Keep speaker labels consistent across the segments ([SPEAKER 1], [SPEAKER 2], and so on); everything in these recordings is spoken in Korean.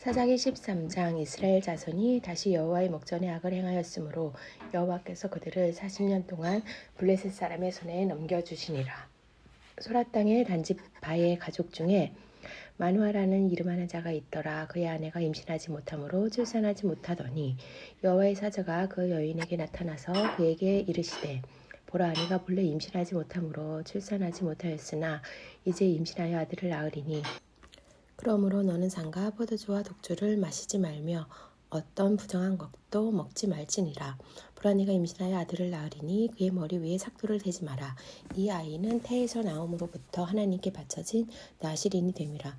[SPEAKER 1] 사사기 13장 이스라엘 자손이 다시 여호와의 목전에 악을 행하였으므로 여호와께서 그들을 40년 동안 블레셋 사람의 손에 넘겨주시니라. 소라 땅의 단지 바의 가족 중에 마누아라는 이름 하는 자가 있더라. 그의 아내가 임신하지 못하므로 출산하지 못하더니 여호와의 사자가 그 여인에게 나타나서 그에게 이르시되 보라 아내가 본래 임신하지 못하므로 출산하지 못하였으나 이제 임신하여 아들을 낳으리니 그러므로 너는 상가 포도주와 독주를 마시지 말며 어떤 부정한 것도 먹지 말지니라. 불안이가 임신하여 아들을 낳으리니 그의 머리 위에 삭도를 대지 마라. 이 아이는 태에서 나옴으로부터 하나님께 바쳐진 나시린이 됨이라.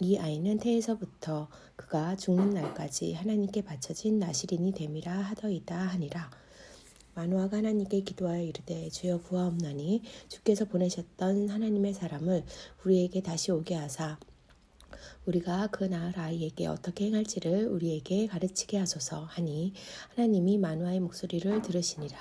[SPEAKER 1] 이 아이는 태에서부터 그가 죽는 날까지 하나님께 바쳐진 나시린이 됨이라 하더이다 하니라. 마누아가 하나님께 기도하여 이르되 주여 구하옵나니 주께서 보내셨던 하나님의 사람을 우리에게 다시 오게 하사 우리가 그 나을 아이에게 어떻게 행할지를 우리에게 가르치게 하소서 하니 하나님이 마누아의 목소리를 들으시니라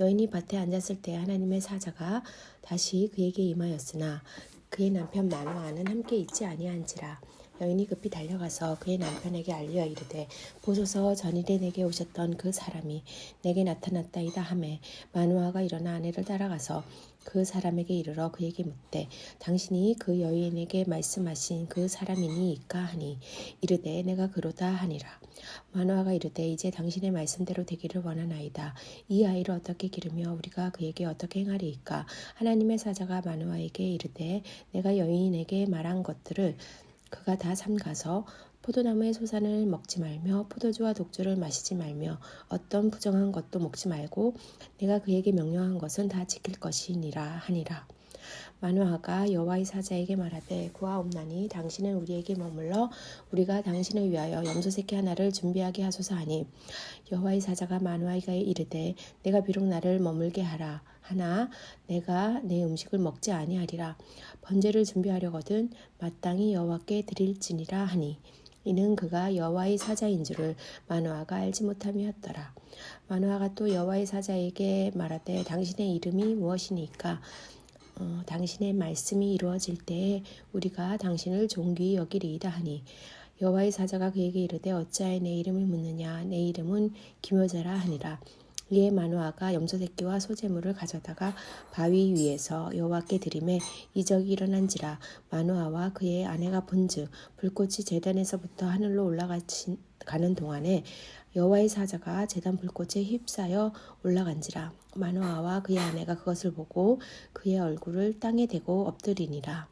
[SPEAKER 1] 여인이 밭에 앉았을 때 하나님의 사자가 다시 그에게 임하였으나 그의 남편 마누아는 함께 있지 아니한지라 여인이 급히 달려가서 그의 남편에게 알려 이르되 보소서 전일에 내게 오셨던 그 사람이 내게 나타났다이다 하매 마누아가 일어나 아내를 따라가서 그 사람에게 이르러 그에게 묻되 당신이 그 여인에게 말씀하신 그 사람이니이까 하니? 이르되 내가 그로다 하니라. 마누아가 이르되 이제 당신의 말씀대로 되기를 원하나이다. 이 아이를 어떻게 기르며 우리가 그에게 어떻게 행하리이까? 하나님의 사자가 마누아에게 이르되 내가 여인에게 말한 것들을 그가 다 삼가서 포도나무의 소산을 먹지 말며 포도주와 독주를 마시지 말며 어떤 부정한 것도 먹지 말고 내가 그에게 명령한 것은 다 지킬 것이니라 하니라. 마누아가 여호와의 사자에게 말하되 구하옵나니 당신은 우리에게 머물러 우리가 당신을 위하여 염소 새끼 하나를 준비하게 하소서 하니 여호와의 사자가 마누아에게 이르되 내가 비록 나를 머물게 하라 하나 내가 내 음식을 먹지 아니하리라 번제를 준비하려거든 마땅히 여호와께 드릴지니라 하니 이는 그가 여호와의 사자인 줄을 마누아가 알지 못함이었더라. 마누아가 또 여호와의 사자에게 말하되 당신의 이름이 무엇이니까? 어, 당신의 말씀이 이루어질 때에 우리가 당신을 존귀히 여기리이다 하니 여호와의 사자가 그에게 이르되 어찌하여 내 이름을 묻느냐? 내 이름은 기묘자라 하니라 이에 마누아가 염소 새끼와 소재물을 가져다가 바위 위에서 여호와께 드림에 이적이 일어난지라 마누아와 그의 아내가 본즉 불꽃이 제단에서부터 하늘로 올라가는 동안에 여호와의 사자가 제단 불꽃에 휩싸여 올라간지라 마누아와 그의 아내가 그것을 보고 그의 얼굴을 땅에 대고 엎드리니라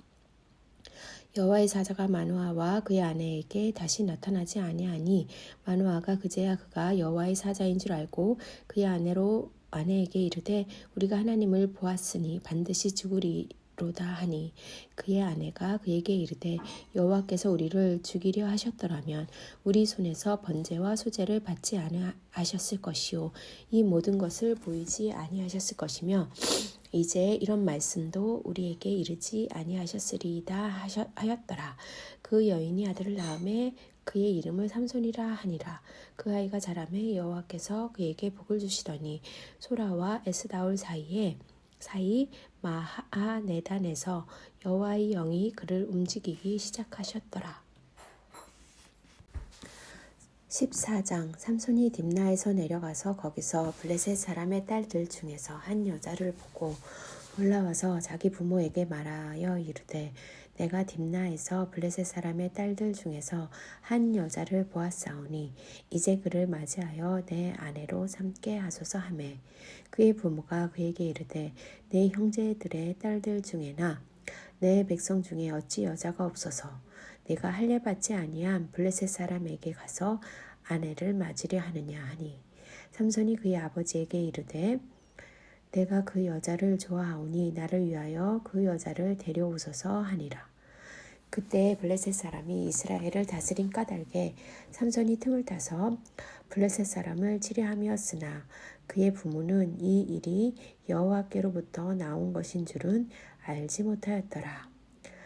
[SPEAKER 1] 여호와의 사자가 마누아와 그의 아내에게 다시 나타나지 아니하니 마누아가 그제야 그가 여호와의 사자인 줄 알고 그의 아내로 아내에게 이르되 우리가 하나님을 보았으니 반드시 죽으리 로다 하니 그의 아내가 그에게 이르되 여호와께서 우리를 죽이려 하셨더라면 우리 손에서 번제와 소제를 받지 아니하셨을 것이요. 이 모든 것을 보이지 아니하셨을 것이며 이제 이런 말씀도 우리에게 이르지 아니하셨으리이다 하였더라 그 여인이 아들을 낳음에 그의 이름을 삼손이라 하니라 그 아이가 자라매 여호와께서 그에게 복을 주시더니 소라와 에스다올 사이에 사이 마하네단에서 여호와의 영이 그를 움직이기 시작하셨더라. 14장 삼손이 딥나에서 내려가서 거기서 블레셋 사람의 딸들 중에서 한 여자를 보고 올라와서 자기 부모에게 말하여 이르되 내가 딥나에서 블레셋 사람의 딸들 중에서 한 여자를 보았사오니 이제 그를 맞이하여 내 아내로 삼게 하소서 하매. 그의 부모가 그에게 이르되 내 형제들의 딸들 중에나 내 백성 중에 어찌 여자가 없어서 내가 할례 받지 아니한 블레셋 사람에게 가서 아내를 맞으려 하느냐 하니 삼손이 그의 아버지에게 이르되 내가 그 여자를 좋아하오니 나를 위하여 그 여자를 데려오소서 하니라. 그때 블레셋 사람이 이스라엘을 다스린 까닭에 삼손이 틈을 타서 블레셋 사람을 치려함이었으나 그의 부모는 이 일이 여호와께로부터 나온 것인 줄은 알지 못하였더라.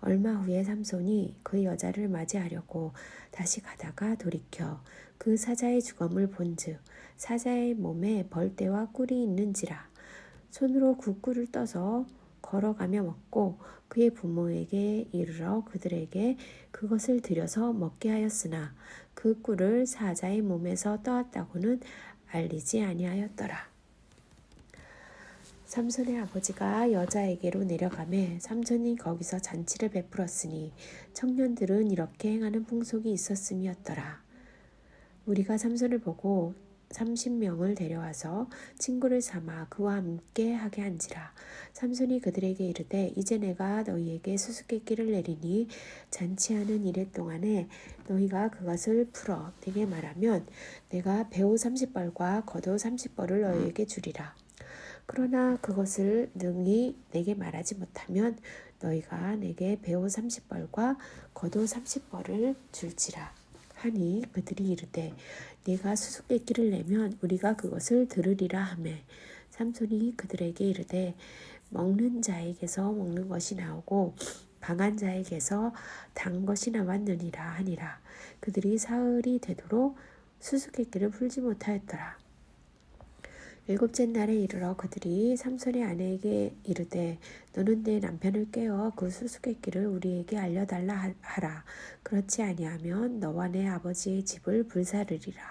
[SPEAKER 1] 얼마 후에 삼손이 그 여자를 맞이하려고 다시 가다가 돌이켜 그 사자의 주검을 본즉 사자의 몸에 벌떼와 꿀이 있는지라 손으로 그 꿀을 떠서 걸어가며 먹고 그의 부모에게 이르러 그들에게 그것을 들여서 먹게 하였으나 그 꿀을 사자의 몸에서 떠왔다고는 알리지 아니하였더라. 삼손의 아버지가 여자에게로 내려가매 삼손이 거기서 잔치를 베풀었으니 청년들은 이렇게 행하는 풍속이 있었음이었더라. 우리가 삼손을 보고 30명을 데려와서 친구를 삼아 그와 함께 하게 한지라. 삼손이 그들에게 이르되 이제 내가 너희에게 수수께끼를 내리니 잔치하는 이래 동안에 너희가 그것을 풀어 내게 말하면 내가 배우 30벌과 겉옷 30벌을 너희에게 주리라. 그러나 그것을 능히 내게 말하지 못하면 너희가 내게 배우 30벌과 겉옷 30벌을 줄지라. 하니 그들이 이르되 네가 수수께끼를 내면 우리가 그것을 들으리라 하매 삼손이 그들에게 이르되 먹는 자에게서 먹는 것이 나오고 강한 자에게서 단 것이 나왔느니라 하니라 그들이 사흘이 되도록 수수께끼를 풀지 못하였더라 일곱째 날에 이르러 그들이 삼손의 아내에게 이르되 너는 내 남편을 깨어 그 수수께끼를 우리에게 알려달라 하라. 그렇지 아니하면 너와 내 아버지의 집을 불사르리라.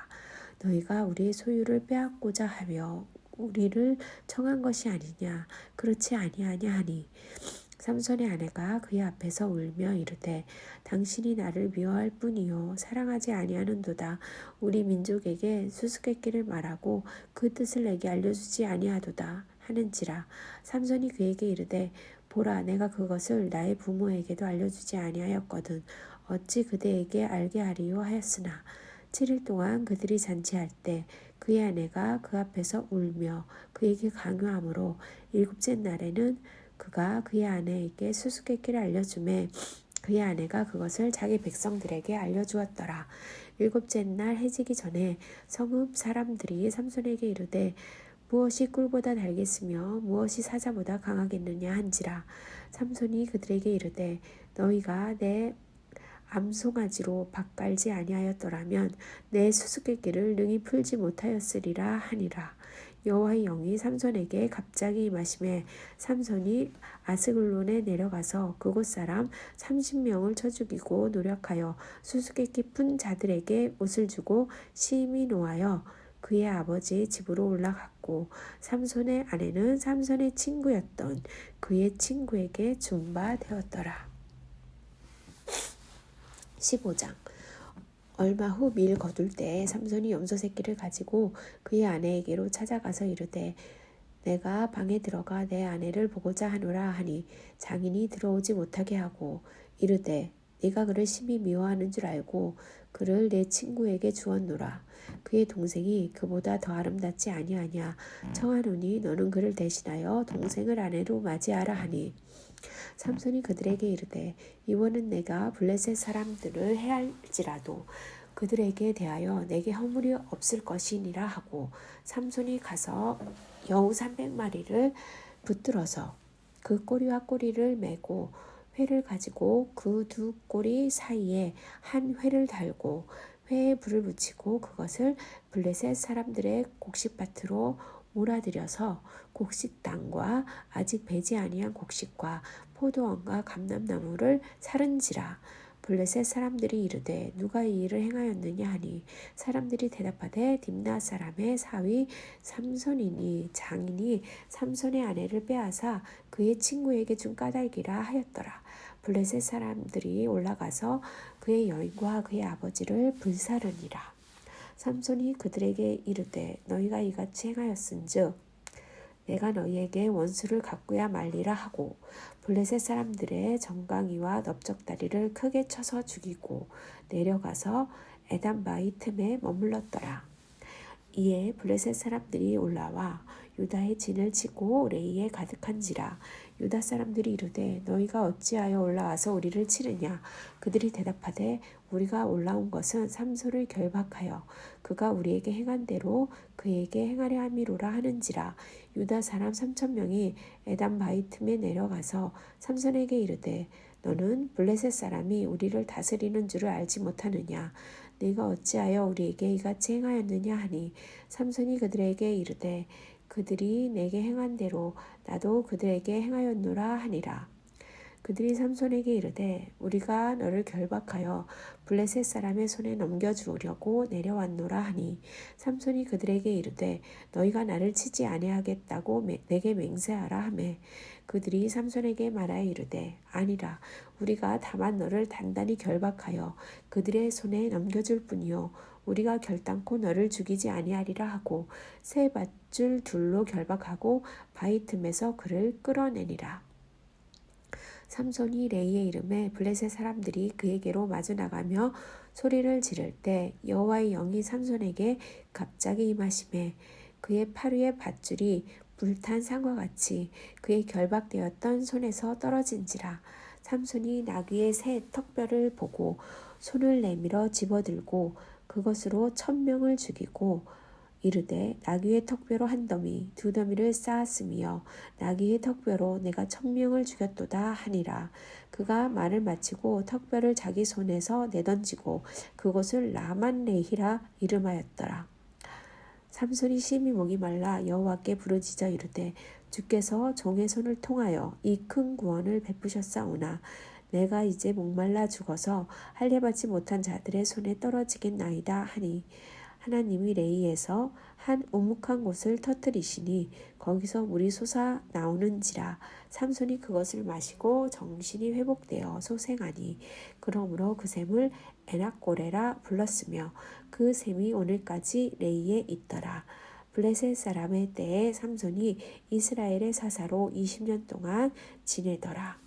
[SPEAKER 1] 너희가 우리의 소유를 빼앗고자 하며 우리를 청한 것이 아니냐. 그렇지 아니하냐 하니 삼손의 아내가 그의 앞에서 울며 이르되 당신이 나를 미워할 뿐이요. 사랑하지 아니하는도다. 우리 민족에게 수수께끼를 말하고 그 뜻을 내게 알려주지 아니하도다. 하는지라. 삼손이 그에게 이르되 보라 내가 그것을 나의 부모에게도 알려주지 아니하였거든. 어찌 그대에게 알게 하리요? 하였으나. 7일 동안 그들이 잔치할 때 그의 아내가 그 앞에서 울며 그에게 강요하므로 일곱째 날에는 그가 그의 아내에게 수수께끼를 알려주매 그의 아내가 그것을 자기 백성들에게 알려주었더라. 일곱째 날 해지기 전에 성읍 사람들이 삼손에게 이르되 무엇이 꿀보다 달겠으며 무엇이 사자보다 강하겠느냐 한지라 삼손이 그들에게 이르되 너희가 내 암송아지로 밭갈지 아니하였더라면 내 수수께끼를 능히 풀지 못하였으리라 하니라 여호와의 영이 삼손에게 갑자기 임하심에 삼손이 아스글론에 내려가서 그곳 사람 30명을 쳐 죽이고 노력하여 수수께끼 푼 자들에게 옷을 주고 심히 노하여 그의 아버지의 집으로 올라갔고 삼손의 아내는 삼손의 친구였던 그의 친구에게 준바되었더라. 15장 얼마 후 밀 거둘 때 삼손이 염소 새끼를 가지고 그의 아내에게로 찾아가서 이르되 내가 방에 들어가 내 아내를 보고자 하노라 하니 장인이 들어오지 못하게 하고 이르되 네가 그를 심히 미워하는 줄 알고 그를 내 친구에게 주었노라. 그의 동생이 그보다 더 아름답지 아니하냐. 청하노니 너는 그를 대신하여 동생을 아내로 맞이하라 하니. 삼손이 그들에게 이르되 이원은 내가 블레셋 사람들을 해할지라도 그들에게 대하여 내게 허물이 없을 것이니라 하고 삼손이 가서 여우 300마리를 붙들어서 그 꼬리와 꼬리를 메고 회를 가지고 그 두 꼬리 사이에 한 회를 달고 회에 불을 붙이고 그것을 블레셋 사람들의 곡식밭으로 몰아들여서 곡식당과 아직 배지 아니한 곡식과 포도원과 감람나무를 사른지라 블레셋 사람들이 이르되 누가 이 일을 행하였느냐 하니 사람들이 대답하되 딥나 사람의 사위 삼손이니 장인이 삼손의 아내를 빼앗아 그의 친구에게 준 까닭이라 하였더라
[SPEAKER 2] 블레셋 사람들이 올라가서 그의 여인과 그의 아버지를 불사르니라. 삼손이 그들에게 이르되 너희가 이같이 행하였은즉 내가 너희에게 원수를 갚고야 말리라 하고 블레셋 사람들의 정강이와 넓적다리를 크게 쳐서 죽이고 내려가서 에담바이 틈에 머물렀더라. 이에 블레셋 사람들이 올라와 유다의 진을 치고 레이에 가득한지라. 유다 사람들이 이르되 너희가 어찌하여 올라와서 우리를 치느냐? 그들이 대답하되 우리가 올라온 것은 삼손을 결박하여 그가 우리에게 행한 대로 그에게 행하려 함이로라 하는지라. 유다 사람 삼천 명이 에담 바이 틈에 내려가서 삼손에게 이르되 너는 블레셋 사람이 우리를 다스리는 줄을 알지 못하느냐? 네가 어찌하여 우리에게 이같이 행하였느냐? 하니 삼손이 그들에게 이르되 그들이 내게 행한 대로 나도 그들에게 행하였노라 하니라. 그들이 삼손에게 이르되 우리가 너를 결박하여 블레셋 사람의 손에 넘겨주려고 내려왔노라 하니 삼손이 그들에게 이르되 너희가 나를 치지 아니하겠다고 매- 내게 맹세하라 하매 그들이 삼손에게 말하여 이르되 아니라 우리가 다만 너를 단단히 결박하여 그들의 손에 넘겨줄 뿐이요 우리가 결단코 너를 죽이지 아니하리라 하고 새 밧줄 둘로 결박하고 바위 틈에서 그를 끌어내니라. 삼손이 레이의 이름에 블레셋 사람들이 그에게로 마주 나가며 소리를 지를 때 여호와의 영이 삼손에게 갑자기 임하심에 그의 팔 위의 밧줄이 불탄 상과 같이 그의 결박되었던 손에서 떨어진지라 삼손이 나귀의 새 턱뼈를 보고 손을 내밀어 집어들고 그것으로 천명을 죽이고 이르되 나귀의 턱뼈로 한 더미 두 더미를 쌓았으며 나귀의 턱뼈로 내가 천명을 죽였도다 하니라. 그가 말을 마치고 턱뼈를 자기 손에서 내던지고 그것을 라만레히라 이름하였더라. 삼손이 심히 목이 말라 여호와께 부르짖어 이르되 주께서 종의 손을 통하여 이 큰 구원을 베푸셨사오나 내가 이제 목말라 죽어서 할례받지 못한 자들의 손에 떨어지겠나이다 하니 하나님이 레이에서 한 우묵한 곳을 터뜨리시니 거기서 물이 솟아 나오는지라 삼손이 그것을 마시고 정신이 회복되어 소생하니 그러므로 그 샘을 에낙고레라 불렀으며 그 샘이 오늘까지 레이에 있더라. 블레셋 사람의 때에 삼손이 이스라엘의 사사로 20년 동안 지내더라.